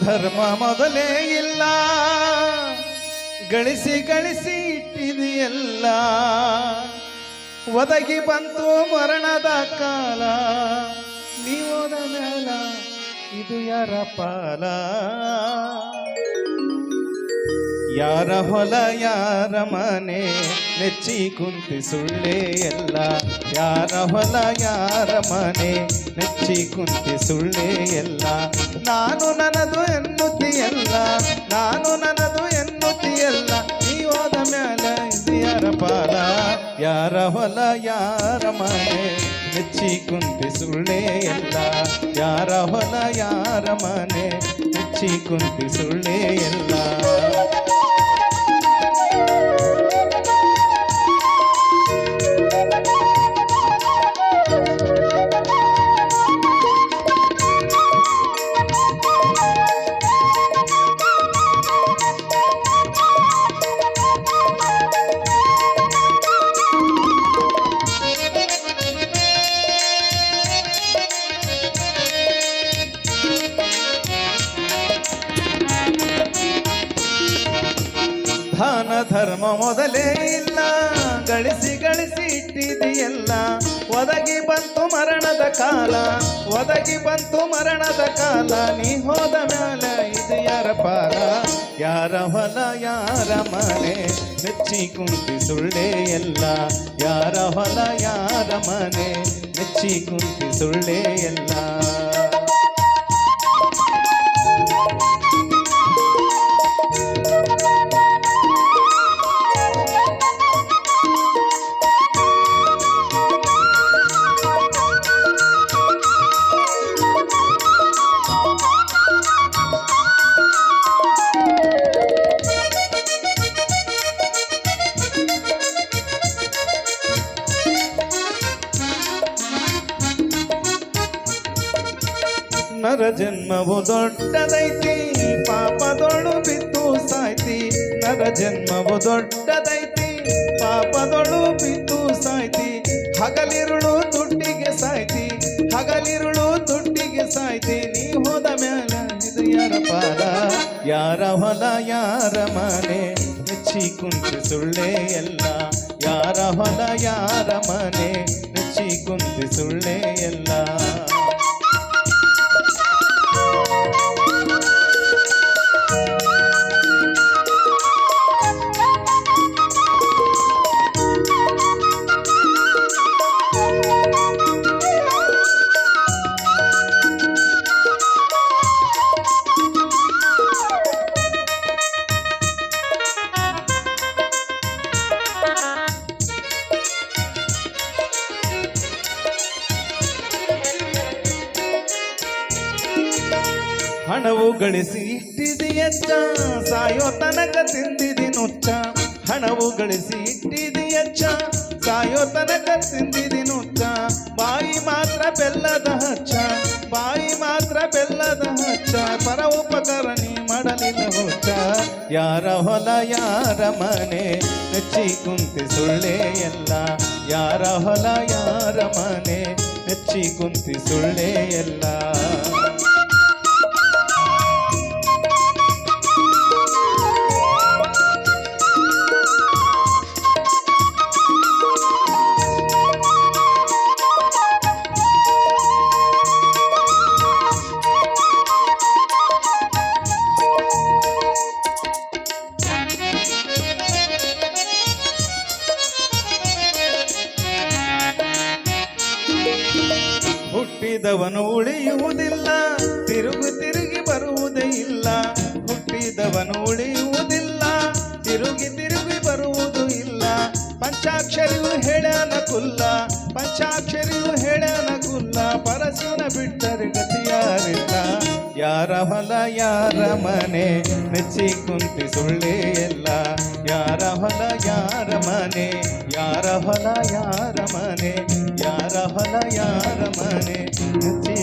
ಧರ್ಮ ಮೊದಲೇ ಇಲ್ಲ. ಗಳಿಸಿ ಗಳಿಸಿ ಇಟ್ಟಿದೆಯಲ್ಲ. ಒದಗಿ ಬಂತು ಮರಣದ ಕಾಲ. ಮೇಲ ಇದು ಯಾರ ಪಾಲ? ಯಾರ ಹೊಲ, ಯಾರ ಮನೆ, ನೆಚ್ಚಿ ಕುಂತಿ ಸುಳ್ಳೇ ಎಲ್ಲ. ಯಾರ ಹೊಲ, ಯಾರ ಮನೆ, ನೆಚ್ಚಿ ಕುಂತಿ ಸುಳ್ಳೇ ಎಲ್ಲ. ನಾನು ನನ್ನದು ಎನ್ನುತ್ತಿಯಲ್ಲ ನಾನು ನನ್ನದು ಎನ್ನುತ್ತಿಯಲ್ಲ ನೀ ಹೋದ ಮ್ಯಾಲ ಇದು ಯಾರ ಪಾಲ. ಯಾರ ಹೊಲ, ಯಾರ ಮನೆ, ನೆಚ್ಚಿ ಕುಂತಿ ಸುಳ್ಳೇ ಎಲ್ಲ. ಯಾರ ಹೊಲ, ಯಾರ ಮನೆ, ನೆಚ್ಚಿ ಕುಂತಿ ಸುಳ್ಳೇ ಎಲ್ಲ. ಧರ್ಮ ಮೊದಲೇ ಇಲ್ಲ. ಗಳಿಸಿ ಗಳಿಸಿ ಇಟ್ಟಿದೆಯಲ್ಲ. ಒದಗಿ ಬಂತು ಮರಣದ ಕಾಲ. ಒದಗಿ ಬಂತು ಮರಣದ ಕಾಲ. ನೀ ಹೋದ ಮ್ಯಾಲ ಇದು ಯಾರ ಪಾಲ ಯಾರ ಹೊಲ, ಯಾರ ಮನೆ? ನೆಚ್ಚಿ ಕುಂತಿ ಸುಳ್ಳೇ ಎಲ್ಲ. ಯಾರ ಹೊಲ, ಯಾರ ಮನೆ? ನೆಚ್ಚಿ ಕುಂತಿ ಸುಳ್ಳೇ ಎಲ್ಲ. ನರ ಜನ್ಮವು ದೊಡ್ಡದೈತಿ, ಪಾಪದೊಳು ಬಿದ್ದು ಸಾಯ್ತಿ. ನರ ಜನ್ಮವು ದೊಡ್ಡದೈತಿ, ಪಾಪದೊಳು ಬಿದ್ದು ಸಾಯ್ತಿ. ಹಗಲಿರುಳು ದುಡ್ಡಿಗೆ ಸಾಯ್ತಿ, ಹಗಲಿರುಳು ದುಡ್ಡಿಗೆ ಸಾಯ್ತಿ. ನೀ ಹೋದ ಮ್ಯಾಲ ಇದು ಯಾರ ಪಾಲ ಯಾರ ಹೊಲ, ಯಾರ ಮನೆ? ನೆಚ್ಚಿ ಕುಂತು ಸುಳ್ಳೆ ಎಲ್ಲ. ಯಾರ ಹೊಲ, ಯಾರ ಮನೆ? ನೆಚ್ಚಿ ಕುಂತು ಸುಳ್ಳೆ ಎಲ್ಲ. ಹಣವು ಗಳಿಸಿ ಇಟ್ಟಿದೆಯಚ್ಚ. ಸಾಯೋ ತನಕ ತಿಂದಿದಿ ಹಣವು ಗಳಿಸಿ ಇಟ್ಟಿದೆಯಚ್ಚ. ಸಾಯೋ ತನಕ ತಿಂದಿದಿ ಬಾಯಿ ಮಾತ್ರ ಬೆಲ್ಲದ ಹಚ್ಚ. ಬಾಯಿ ಮಾತ್ರ ಬೆಲ್ಲದ ಹಚ್ಚ. ಪರ ಉಪಕಾರ ನೀ ಮಾಡಲಿಲ್ಲ ಹುಚ್ಚ. ಯಾರ ಹೊಲ, ಯಾರ ಮನೆ, ನೆಚ್ಚಿ ಕುಂತಿ ಸುಳ್ಳೆ ಎಲ್ಲ. ಯಾರ ಹೊಲ, ಯಾರ ಮನೆ, ನೆಚ್ಚಿ ಕುಂತಿ ಸುಳ್ಳೆ ಎಲ್ಲ. ಹುಟ್ಟಿದವನು ಉಳಿಯುವುದಿಲ್ಲ, ತಿರುಗು ತಿರುಗಿ ಬರುವುದೇ ಇಲ್ಲ. ಹುಟ್ಟಿದವನು ಉಳಿಯುವುದಿಲ್ಲ, ತಿರುಗಿ ತಿರುಗಿ ಬರುವುದು ಇಲ್ಲ. ಪಂಚಾಕ್ಷರಿಯು ಹೇಳನ ಕುಲ್ಲ, ಪಂಚಾಕ್ಷರಿಯು ಹೇಳನ ಕುಲ್ಲ. ಪರಸಿನ ಬಿಟ್ಟರೆ ಗತಿಯಾರಿಲ್ಲ ಯಾರ ಹೊಲ, ಯಾರ ಮನೆ ನೆಚ್ಚಿ ಕುಂತಿ ಸುಳ್ಳೆ ಎಲ್ಲ. ಯಾರ ಹೊಲ, ಯಾರ ಮನೆ, ಯಾರ ಹೊಲ, ಯಾರ ಮನೆ, ಯಾರ ಹೊಲ, ಯಾರ ಮನೆ ನೆಚ್ಚಿ